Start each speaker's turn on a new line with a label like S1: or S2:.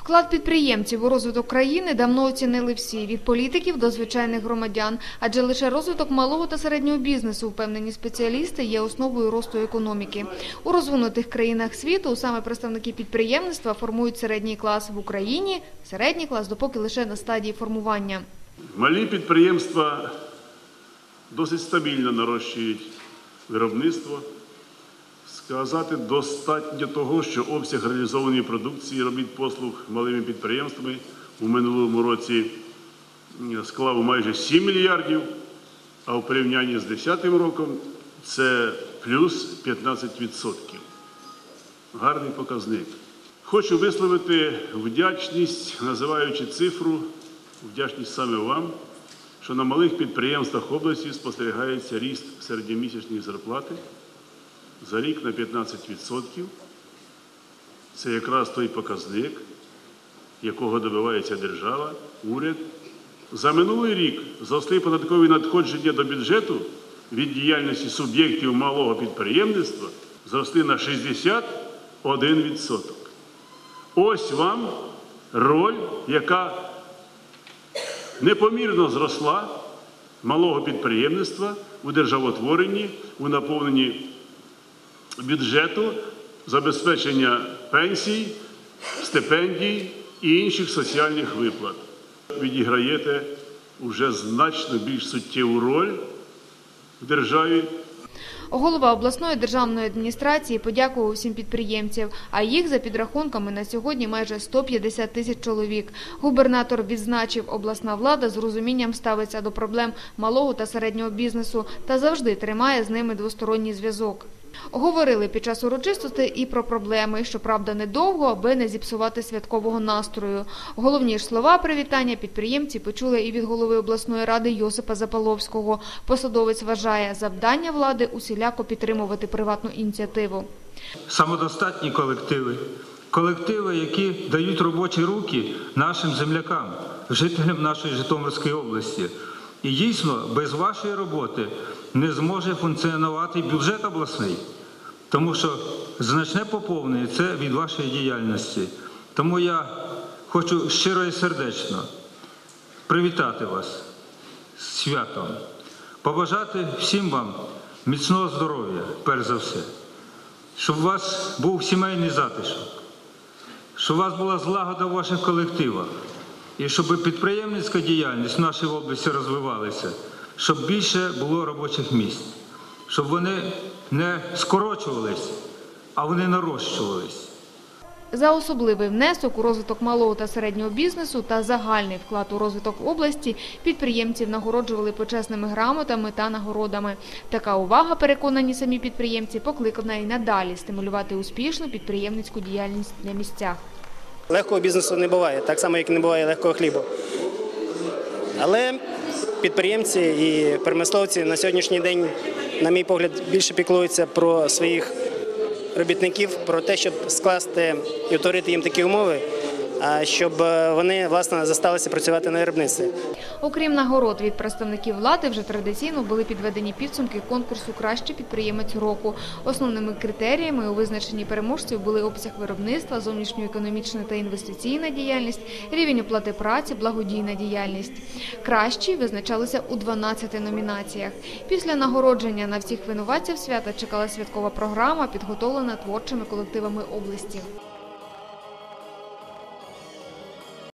S1: Вклад підприємців у розвиток країни давно оцінили всі від політиків до звичайних громадян, адже лише розвиток малого та середнього бізнесу, впевнені спеціалісти, є основою росту економіки. У розвинутих країнах світу саме представники підприємництва формують середній клас в Україні. Середній клас допоки лише на стадії формування.
S2: Малі підприємства досить стабільно нарощують виробництво. Сказати достатньо того, що обсяг реалізованої продукції робіт послуг малими підприємствами у минулому році склав майже 7 мільярдів, а в порівнянні з 2010 роком це плюс 15%. Гарний показник. Хочу висловити вдячність, називаючи цифру, вдячність саме вам, що на малих підприємствах області спостерігається ріст середньомісячної зарплати за рік на 15%. Це якраз той показник, якого добивається держава, уряд. За минулий рік зросли податкові надходження до бюджету від діяльності суб'єктів малого підприємництва зросли на 61%. Ось вам роль, яка непомірно зросла малого підприємництва у державотворенні, у наповненні бюджету, забезпечення пенсій, стипендій і інших соціальних виплат. Відіграєте вже значно більш суттєву роль в державі.
S1: Голова обласної державної адміністрації подякував всім підприємцям, а їх за підрахунками на сьогодні майже 150 тисяч чоловік. Губернатор відзначив, обласна влада з розумінням ставиться до проблем малого та середнього бізнесу та завжди тримає з ними двосторонній зв'язок. Говорили під час урочистостей і про проблеми, щоправда, недовго, аби не зіпсувати святкового настрою. Головні ж слова привітання підприємці почули і від голови обласної ради Йосипа Запаловського. Посадовець вважає, завдання влади усіляко підтримувати приватну ініціативу.
S3: самодостатні колективи, колективи, які дають робочі руки нашим землякам, жителям нашої Житомирської області. І дійсно, без вашої роботи не зможе функціонувати бюджет обласний, тому що значне поповнення це від вашої діяльності. Тому я хочу щиро і сердечно привітати вас з святом, побажати всім вам міцного здоров'я, перш за все щоб у вас був сімейний затишок, щоб у вас була злагода в ваших колективах, і щоб підприємницька діяльність в нашій області розвивалася, щоб більше було робочих місць, щоб вони не скорочувались, а вони нарощувались.
S1: За особливий внесок у розвиток малого та середнього бізнесу та загальний вклад у розвиток області підприємців нагороджували почесними грамотами та нагородами. Така увага, переконані самі підприємці, покликана і надалі стимулювати успішну підприємницьку діяльність на місцях.
S4: Легкого бізнесу не буває, так само, як не буває легкого хлібу. Але підприємці і промисловці на сьогоднішній день, на мій погляд, більше піклуються про своїх робітників, про те, щоб скласти і утворити їм такі умови, щоб е, вони власне засталися працювати на виробництві.
S1: Окрім нагород від представників влади, вже традиційно були підведені підсумки конкурсу «Кращий підприємець року». Основними критеріями у визначенні переможців були обсяг виробництва, зовнішньоекономічна та інвестиційна діяльність, рівень оплати праці, благодійна діяльність. Кращі визначалися у 12 номінаціях. Після нагородження на всіх винуватців свята чекала святкова програма, підготовлена творчими колективами області.